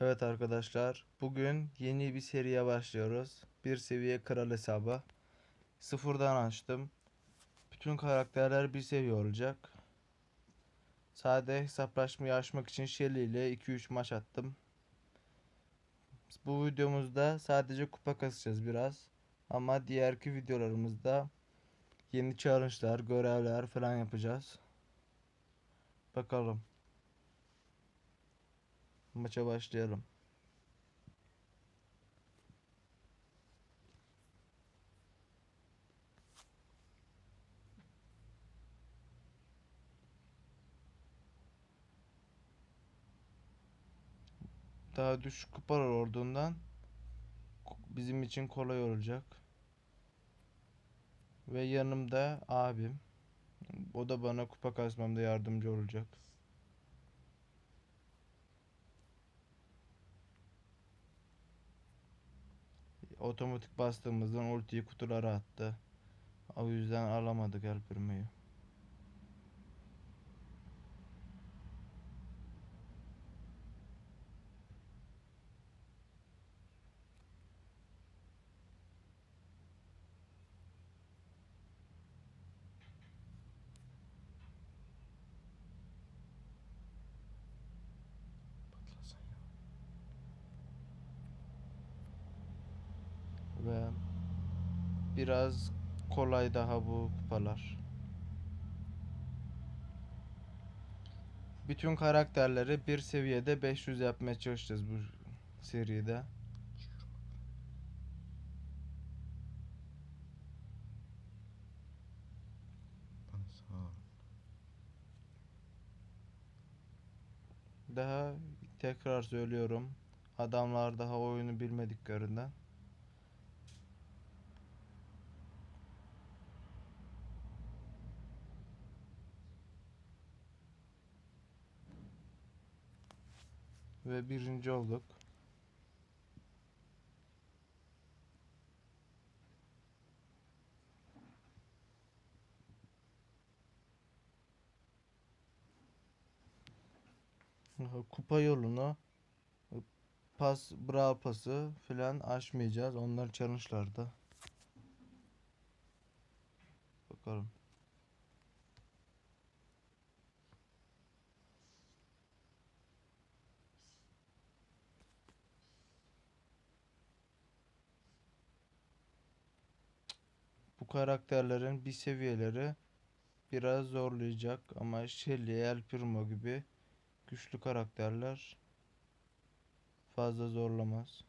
Evet arkadaşlar, bugün yeni bir seriye başlıyoruz. Bir seviye kral hesabı. Sıfırdan açtım. Bütün karakterler bir seviye olacak. Sade hesaplaşmayı açmak için Shelly ile 2-3 maç attım. Bu videomuzda sadece kupa kasacağız biraz. Ama diğerki videolarımızda yeni challenge'lar, görevler falan yapacağız. Bakalım. Maça başlayalım. Daha düşük kupalar olduğundan bizim için kolay olacak. Ve yanımda abim. O da bana kupa kasmamda yardımcı olacak. Otomatik bastığımızdan ultiyi kutulara attı. O yüzden alamadık El Primo'yu. Ve biraz kolay daha bu kupalar. Bütün karakterleri bir seviyede 500 yapmaya çalışacağız bu seride. Daha tekrar söylüyorum. Adamlar daha oyunu bilmediklerinden. Ve birinci olduk. Kupa yolunu pas, brawl pası filan aşmayacağız. Onlar challenge'larda. Bakalım. Bu karakterlerin bir seviyeleri biraz zorlayacak ama Shelly, El Primo gibi güçlü karakterler fazla zorlamaz.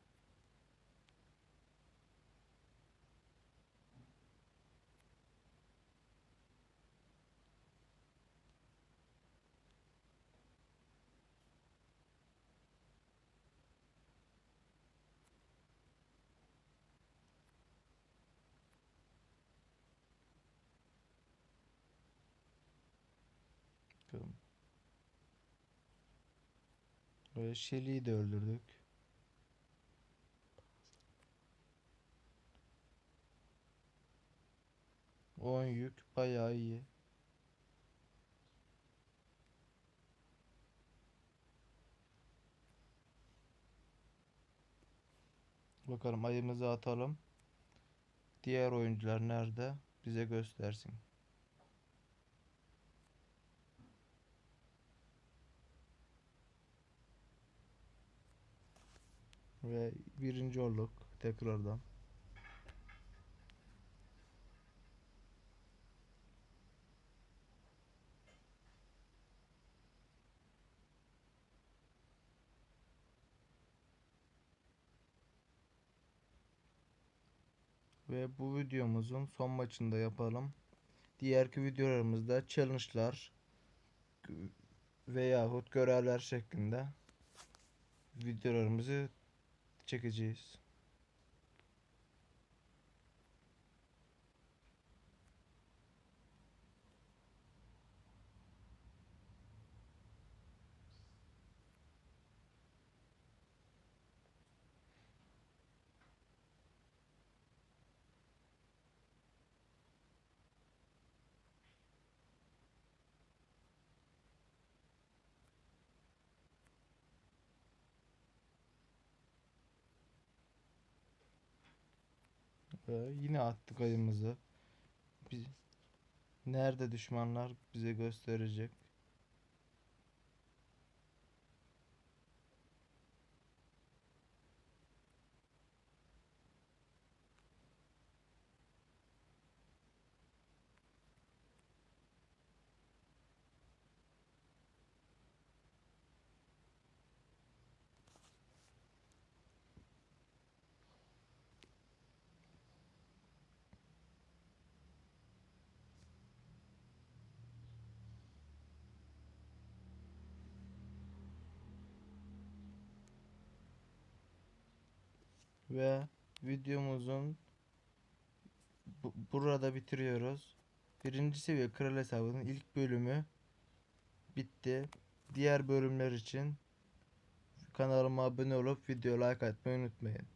Bakalım. Ve Shelly'yi de öldürdük. On yük bayağı iyi. Bakalım ayımızı atalım. Diğer oyuncular nerede? Bize göstersin. Ve birinci olduk tekrardan. Ve bu videomuzun son maçında yapalım. Diğerki videolarımızda challenge'lar veyahut görevler şeklinde videolarımızı çekeceğiz. Yine attık ayımızı. Biz, nerede düşmanlar bize gösterecek. Ve videomuzun bu- burada bitiriyoruz. Birinci seviye kral hesabının ilk bölümü bitti. Diğer bölümler için kanalıma abone olup video like atmayı unutmayın.